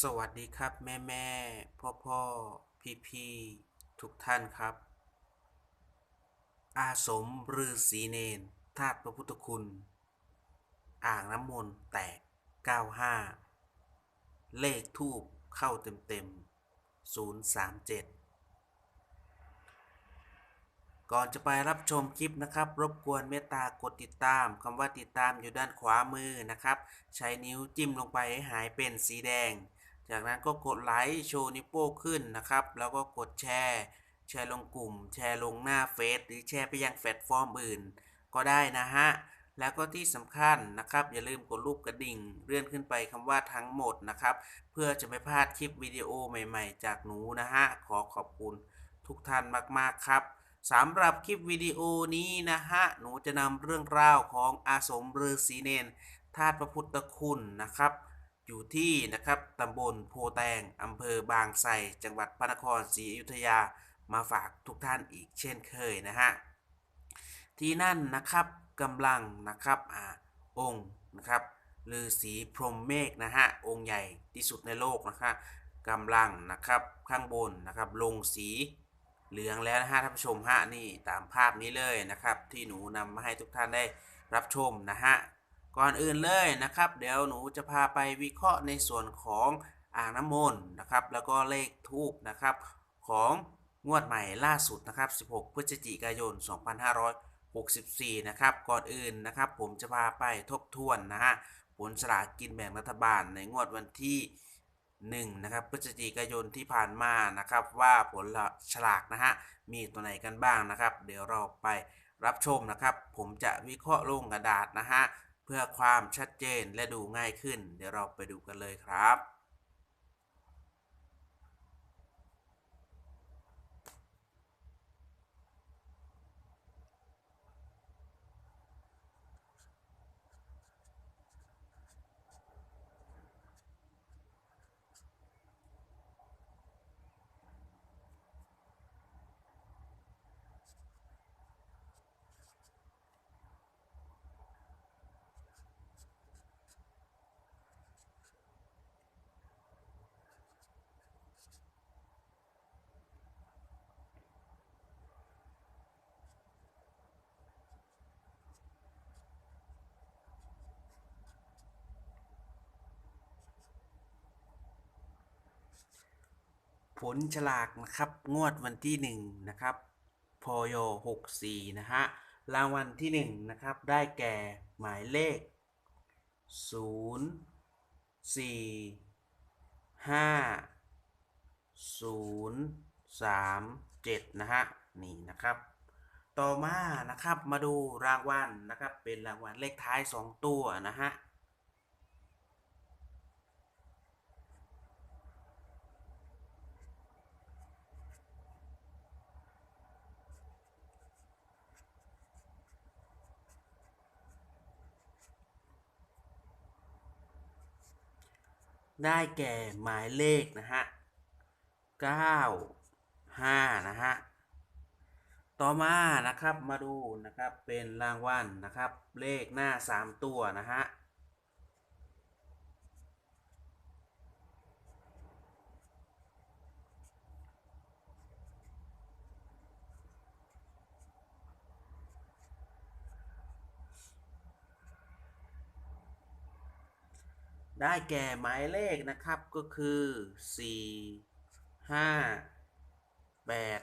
สวัสดีครับแม่แม่พ่อพ่อพี่พี่ทุกท่านครับ อาสมฤาษีเนนธาตุพระพุทธคุณ อ่างน้ำมนต์แตก 95 เลขทูบเข้าเต็มเต็ม037 ก่อนจะไปรับชมคลิปนะครับ รบกวนเมตตากดติดตามคำว่าติดตามอยู่ด้านขวามือนะครับ ใช้นิ้วจิ้มลงไปให้หายเป็นสีแดง จากนั้นก็กดไลค์โชว์นิ้วโป้งขึ้นนะครับ แล้วก็กดแชร์ แชร์ลงกลุ่ม แชร์ลงหน้าเฟซหรือแชร์ไปยังแพลตฟอร์มอื่น ก็ได้นะฮะแล้วก็ที่สำคัญนะครับ อย่าลืมกดรูปกระดิ่ง เลื่อนขึ้นไปคำว่าทั้งหมดนะครับ เพื่อจะไม่พลาดคลิปวิดีโอใหม่ ๆ จากหนูนะฮะขอขอบคุณทุกท่านมากๆครับ สำหรับคลิปวิดีโอนี้นะฮะ หนูจะนำเรื่องราวของอาสมฤาษีเนนธาตุพระพุทธคุณนะครับ อยู่ที่นะครับตำบลโพแตงอำเภอบางไทรจังหวัดพระนครศรีอยุธยามาฝากทุกท่านอีกเช่นเคยนะฮะ ที่นั่นนะครับกำลังนะครับอ่าองค์นะครับฤาษีพรหมเมฆนะฮะ องค์ใหญ่ที่สุดในโลกนะคะกำลังนะครับข้างบนนะครับลงสี เหลืองแล้วนะฮะท่านผู้ชมฮะนี่ตามภาพนี้เลยนะครับ ที่หนูนำมาให้ทุกท่านได้รับชมนะฮะก่อนอื่นเลยนะครับ เดี๋ยวหนูจะพาไปวิเคราะห์ในส่วนของอ่างน้ำมนต์นะครับแล้วก็เลขทูบนะครับของงวดใหม่ล่าสุดนะครับ 16 พฤศจิกายน 2564 นะครับ ก่อนอื่นนะครับ ผมจะพาไปทบทวนนะฮะผลสลากกินแบ่งรัฐบาลในงวดวันที่ 1นะครับพฤศจิกายนที่ผ่านมานะครับว่าผลฉลากนะฮะมีตัวไหนกันบ้างนะครับ เดี๋ยวเราไปรับชมนะครับ ผมจะวิเคราะห์ลงกระดาษนะฮะเพื่อความชัดเจนและดูง่ายขึ้น เดี๋ยวเราไปดูกันเลยครับ ผลฉลากนะครับ งวดวันที่หนึ่งนะครับพยหกสี่นะฮะ รางวัลที่หนึ่งนะครับ ได้แก่หมายเลขศูนย์สี่ห้าศูนย์สามเจ็ดนะฮะ นี่นะครับ ต่อมานะครับมาดูรางวัลนะครับ เป็นรางวัลเลขท้ายสองตัวนะฮะ ได้แก่หมายเลขนะฮะเก้าห้านะฮะ ต่อมานะครับมาดูนะครับเป็นรางวัลนะครับ เลขหน้าสามตัวนะฮะ ได้แก่หมายเลขนะครับก็คือสี่ห้าแปด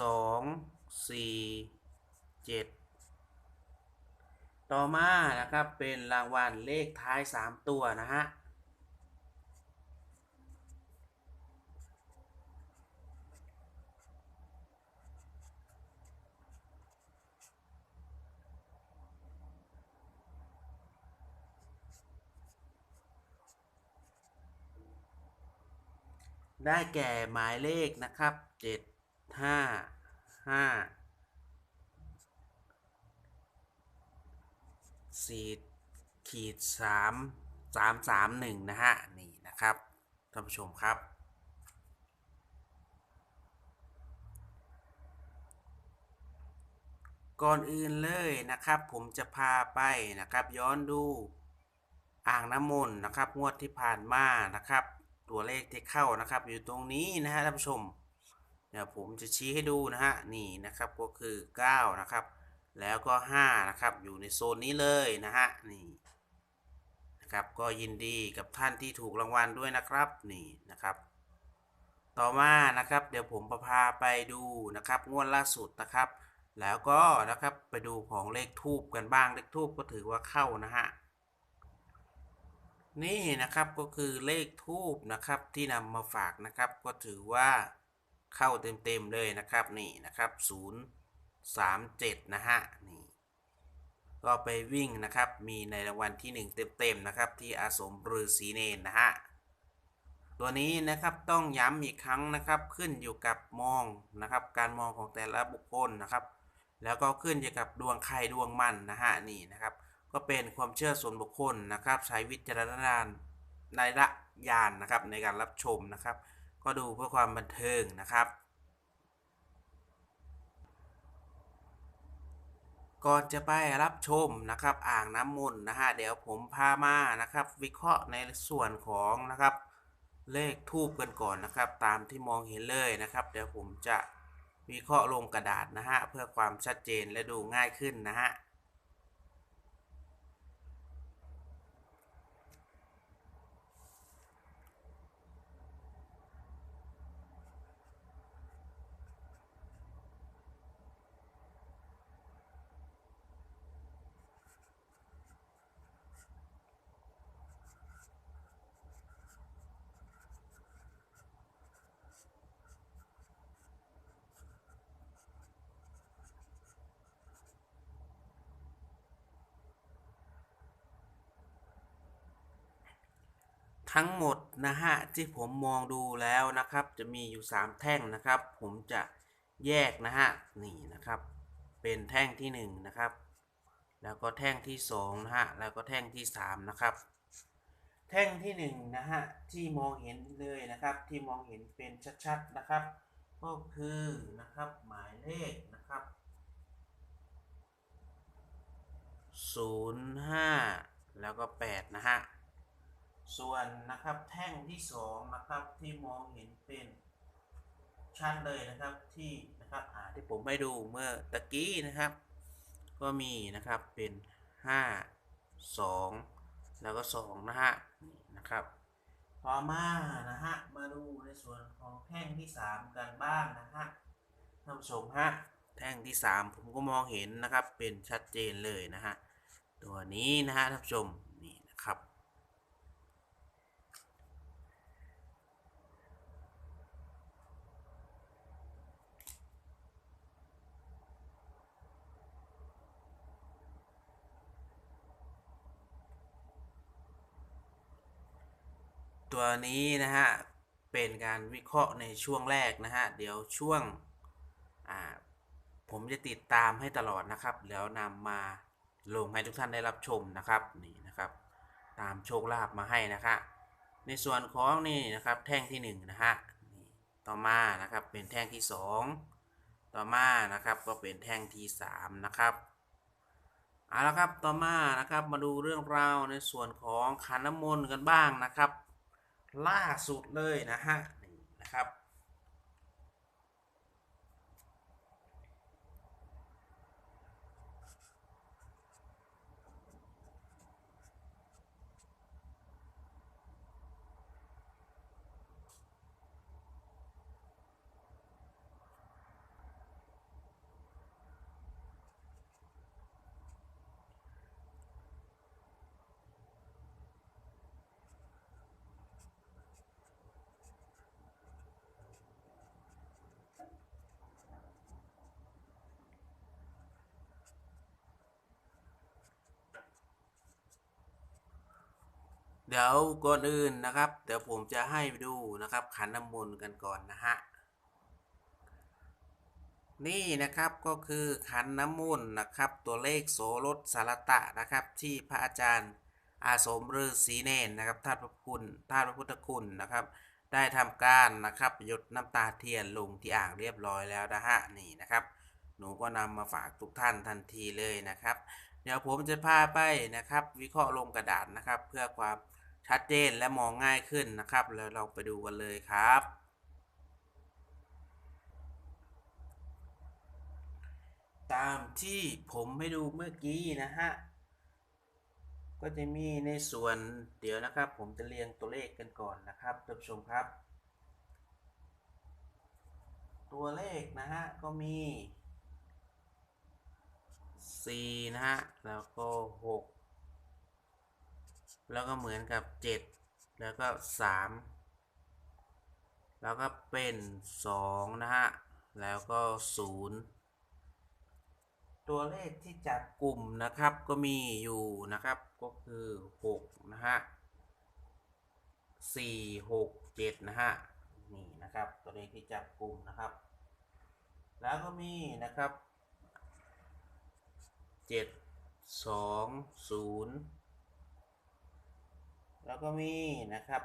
สองสี่เจ็ดต่อมานะครับเป็นรางวัลเลขท้ายสามตัวนะฮะ ได้แก่หมายเลขนะครับเจ็ดห้าห้าสี่ขีดสามสามสามหนึ่งนะฮะ นี่นะครับท่านผู้ชมครับ ก่อนอื่นเลยนะครับ ผมจะพาไปนะครับ ย้อนดูอ่างน้ำมนต์นะครับ งวดที่ผ่านมานะครับ ตัวเลขที่เข้านะครับ อยู่ตรงนี้นะฮะท่านผู้ชมเดี๋ยวผมจะชี้ให้ดูนะฮะนี่นะครับก็คือ 9 นะครับ แล้วก็ 5 นะครับ อยู่ในโซนนี้เลยนะฮะนี่นะครับก็ยินดีกับท่านที่ถูกรางวัลด้วยนะครับนี่นะครับ ต่อมานะครับ เดี๋ยวผมประพาไปดูนะครับงวดล่าสุดนะครับ แล้วก็นะครับไปดูของเลขทูบกันบ้างเลขทูบก็ถือว่าเข้านะฮะ นี่นะครับก็คือเลขทูบนะครับที่นำมาฝากนะครับ ก็ถือว่าเข้าเต็มๆเลยนะครับนี่นะครับ0 3 7นะฮะนี่ก็ไปวิ่งนะครับมีในรางวัลที่ 1 เต็มๆนะครับที่อาสมฤาษีเนนนะฮะตัวนี้นะครับต้องย้ำอีกครั้งนะครับขึ้นอยู่กับมองนะครับ การมองของแต่ละบุคคลนะครับ แล้วก็ขึ้นอยู่กับดวงใครดวงมันนะฮะนี่นะครับ ก็เป็นความเชื่อส่วนบุคคลนะครับ ใช้วิจารณญาณในละญาณนะครับในการรับชมนะครับ ก็ดูเพื่อความบันเทิงนะครับ ก่อนจะไปรับชมนะครับ อ่างน้ำมนต์นะฮะเดี๋ยวผมพามานะครับ วิเคราะห์ในส่วนของนะครับ เลขทูบกันก่อนนะครับ ตามที่มองเห็นเลยนะครับ เดี๋ยวผมจะวิเคราะห์ลงกระดาษนะฮะเพื่อความชัดเจนและดูง่ายขึ้นนะฮะ ทั้งหมดนะฮะที่ผมมองดูแล้วนะครับ จะมีอยู่ 3 แท่งนะครับ ผมจะแยกนะฮะนี่นะครับ เป็นแท่งที่1นะครับ แล้วก็แท่งที่2นะฮะแล้วก็แท่งที่3นะครับ แท่งที่1นะฮะที่มองเห็นเลยนะครับ ที่มองเห็นเป็นชัดๆนะครับ ก็คือนะครับหมายเลขนะครับ05 แล้วก็8นะฮะ ส่วนนะครับแท่งที่สองนะครับที่มองเห็นเป็นชัดเลยนะครับที่นะครับอ่าที่ผมให้ดูเมื่อตะกี้นะครับ ก็มีนะครับเป็นห้าสองแล้วก็สองนะฮะนะครับต่อมานะฮะมาดูในส่วนของแท่งที่สามกันบ้างนะฮะท่านผู้ชมฮะแท่งที่สามผมก็มองเห็นนะครับเป็นชัดเจนเลยนะฮะตัวนี้นะฮะท่านผู้ชมนี่นะครับ ตัวนี้นะฮะ เป็นการวิเคราะห์ในช่วงแรกนะฮะ เดี๋ยวช่วงผมจะติดตามให้ตลอดนะครับ แล้วนำมาลงให้ทุกท่านได้รับชมนะครับนี่นะครับ ตามโชคลาภมาให้นะคะในส่วนของนี่นะครับแท่งที่1นงนะฮะต่อมานะครับเป็นแท่งที่ 2 ต่อมานะครับก็เป็นแท่งที่3นะครับเอาละครับต่อมานะครับมาดูเรื่องราวในส่วนของขันน้ำมนต์กันบ้างนะครับ ล่าสุดเลยนะฮะนี่นะครับ เดี๋ยวก่อนอื่นนะครับ เดี๋ยวผมจะให้ดูนะครับขันน้ำมนต์กันก่อนนะฮะนี่นะครับก็คือขันน้ำมนต์นะครับ ตัวเลขโสรถสารตะนะครับ ที่พระอาจารย์อาสมฤาษีเนนนะครับท่านพระคุณท่านพระพุทธคุณนะครับ ได้ทำการนะครับหยดน้ำตาเทียนลงที่อ่างเรียบร้อยแล้วนะฮะนี่นะครับ หนูก็นำมาฝากทุกท่านทันทีเลยนะครับ เดี๋ยวผมจะพาไปนะครับ วิเคราะห์ลงกระดาษนะครับ เพื่อความ ชัดเจนและมองง่ายขึ้นนะครับ แล้วเราไปดูกันเลยครับ ตามที่ผมให้ดูเมื่อกี้นะฮะ ก็จะมีในส่วนเดี๋ยวนะครับ ผมจะเรียงตัวเลขกันก่อนนะครับท่านผู้ชมครับ ตัวเลขนะฮะ ก็มี 4 นะฮะ แล้วก็ 6 แล้วก็เหมือนกับ 7 แล้วก็ 3 แล้วก็เป็น 2 นะฮะ แล้วก็ 0 ตัวเลขที่จับกลุ่มนะครับก็มีอยู่นะครับก็คือ 6 นะฮะ 4 6 7 นะฮะ นี่นะครับ ตัวเลขที่จับกลุ่มนะครับ แล้วก็มีนะครับเจ็ดสองศูนย์ แล้วก็มีนะครับ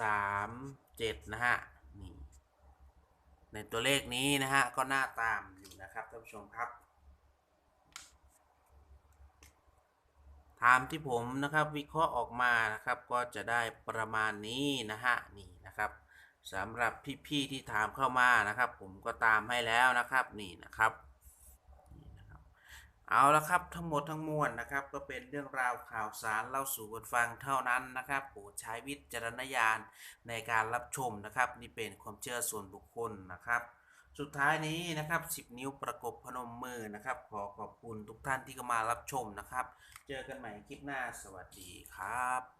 สามเจ็ดนะฮะนี่ในตัวเลขนี้นะฮะก็หน้าตามอยู่นะครับท่านผู้ชมครับตามที่ผมนะครับวิเคราะห์ออกมานะครับก็จะได้ประมาณนี้นะฮะนี่นะครับสำหรับพี่ๆที่ถามเข้ามานะครับ ผมก็ตามให้แล้วนะครับนี่นะครับ เอาละครับทั้งหมดทั้งมวลนะครับ ก็เป็นเรื่องราวข่าวสารเล่าสู่กันฟังเท่านั้นนะครับโปรดใช้วิจารณญาณในการรับชมนะครับ นี่เป็นความเชื่อส่วนบุคคลนะครับสุดท้ายนี้นะครับ 10 นิ้วประกบพนมมือนะครับ ขอขอบคุณทุกท่านที่เข้ามารับชมนะครับ เจอกันใหม่คลิปหน้าสวัสดีครับ